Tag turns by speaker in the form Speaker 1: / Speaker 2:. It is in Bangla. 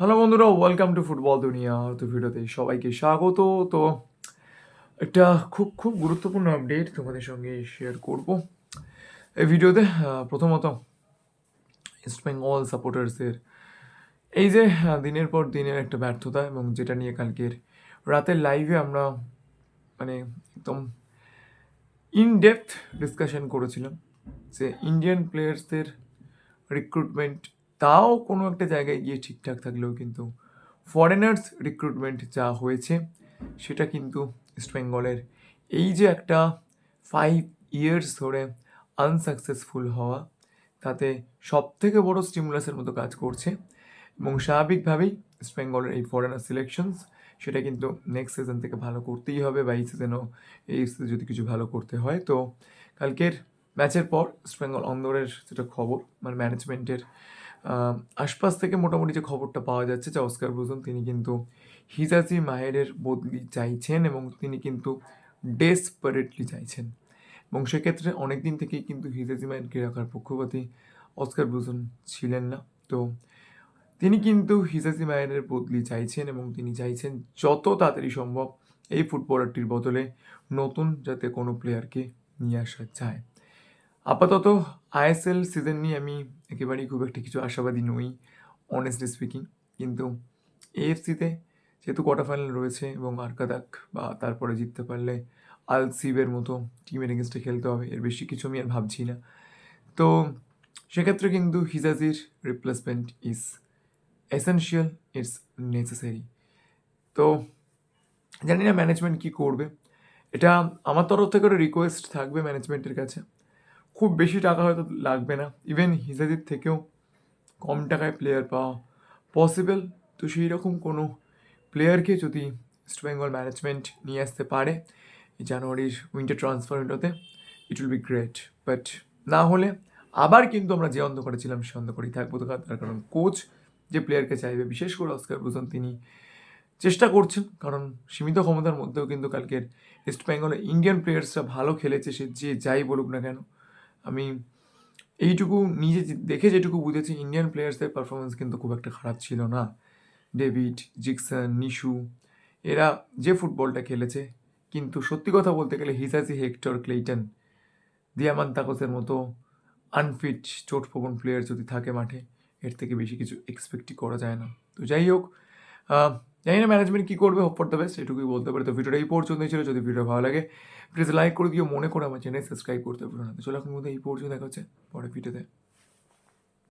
Speaker 1: হ্যালো বন্ধুরা ওয়েলকাম টু ফুটবল দুনিয়া। তো ভিডিওতে সবাইকে স্বাগত। তো একটা খুব খুব গুরুত্বপূর্ণ আপডেট তোমাদের সঙ্গে শেয়ার করব। এই ভিডিওতে প্রথমত ইস্ট বেঙ্গল সাপোর্টার্সের এই যে দিনের পর দিনের একটা ব্যর্থতা এবং যেটা নিয়ে কালকের রাতের লাইভে আমরা মানে একদম ইন ডেপথ ডিসকাশন করেছিলাম যে ইন্ডিয়ান প্লেয়ার্সদের রিক্রুটমেন্ট তাও কোনো একটা জায়গায় গিয়ে ঠিকঠাক থাকলেও কিন্তু ফরেনার্স রিক্রুটমেন্ট যা হয়েছে, সেটা কিন্তু ইস্টবেঙ্গলের এই যে একটা ফাইভ ইয়ার্স ধরে আনসাকসেসফুল হওয়া, তাতে সব থেকে বড় স্টিমুলাসের মতো কাজ করছে এবং স্বাভাবিকভাবেই ইস্টবেঙ্গলের এই ফরেনার সিলেকশনস সেটা কিন্তু নেক্সট সিজন থেকে ভালো করতেই হবে বা এই সিজনও এই যদি কিছু ভালো করতে হয়। তো কালকের ম্যাচের পর ইস্টবেঙ্গল অন্দরের যেটা খবর মানে ম্যানেজমেন্টের আশপাশ থেকে মোটামুটি যে খবরটা পাওয়া যাচ্ছে যে অস্কার ব্রুজন তিনি কিন্তু হিজাজি মাহেরের বদলি চাইছেন এবং তিনি কিন্তু ডেসপারেটলি চাইছেন। এবং সেক্ষেত্রে অনেক দিন থেকেই কিন্তু হিজাজি মাহেরকে রাখার পক্ষপাতী অস্কার ব্রুজন ছিলেন না। তো তিনি কিন্তু হিজাজি মায়ের বদলি চাইছেন এবং তিনি চাইছেন যত তাড়াতাড়ি সম্ভব এই ফুটবলারটির বদলে নতুন যাতে কোনো প্লেয়ারকে নিয়ে আসা যায়। আপাতত আইএসএল সিজন নিয়ে আমি একেবারেই খুব একটা কিছু আশাবাদী নই অনেস্টলি স্পিকিং কিন্তু এএফসিতে যেহেতু কোয়ার্টার ফাইনাল রয়েছে এবং আরকাদাক বা তারপরে জিততে পারলে আল সিবের মতো টিমের এগেনস্টে খেলতে হবে, এর বেশি কিছু আমি আর ভাবছি না। তো সেক্ষেত্রে কিন্তু হিজাজির replacement is essential it's necessary তো জানি না ম্যানেজমেন্ট কী করবে। এটা আমার তরফ থেকে রিকোয়েস্ট থাকবে ম্যানেজমেন্টের কাছে। খুব বেশি টাকা হয়তো লাগবে না। ইভেন হিজাজির থেকেও কম টাকায় প্লেয়ার পাওয়া পসিবল তো সেই রকম কোনো প্লেয়ারকে যদি ইস্ট বেঙ্গল ম্যানেজমেন্ট নিয়ে আসতে পারে জানুয়ারির উইন্টার ট্রান্সফার উইন্ডোতে it will be great but না হলে আবার কিন্তু আমরা যে অন্ধকারে ছিলাম, সে অন্ধকারেই থাকব। তো তার কারণ কোচ যে প্লেয়ারকে চাইবে, বিশেষ করে অস্কার ব্রুজন তিনি চেষ্টা করছেন। কারণ সীমিত ক্ষমতার মধ্যেও কিন্তু কালকের ইস্ট বেঙ্গলে ইন্ডিয়ান প্লেয়ার্সরা ভালো খেলেছে, সে যে যাই বলুক না কেন। আমি এইটুকু নিজে দেখে যেটুকু বুঝেছি ইন্ডিয়ান প্লেয়ার্সদের পারফরমেন্স কিন্তু খুব একটা খারাপ ছিল না। ডেভিড জিকসন নিশু এরা যে ফুটবলটা খেলেছে, কিন্তু সত্যি কথা বলতে গেলে হিসাসি হেক্টর ক্লেইটন দিয়ামান তাকসের মতো আনফিট চোটপ্রবণ প্লেয়ার যদি থাকে মাঠে, এর থেকে বেশি কিছু এক্সপেক্টই করা যায় না। তো যাই হোক জানি না ম্যানেজমেন্ট কী করবে হোপ ফর দ্য বেস্ট এটুকুই বলতে পারে। তো ভিডিওটা এই পর্যন্তই ছিল, যদি ভিডিও ভালো লাগে প্লিজ লাইক করে দিও, মনে করে আমার চ্যানেল সাবস্ক্রাইব করতে পারো না। তো চলো এখন মধ্যে এই পর্যন্ত দেখা হচ্ছে পরে ভিডিওতে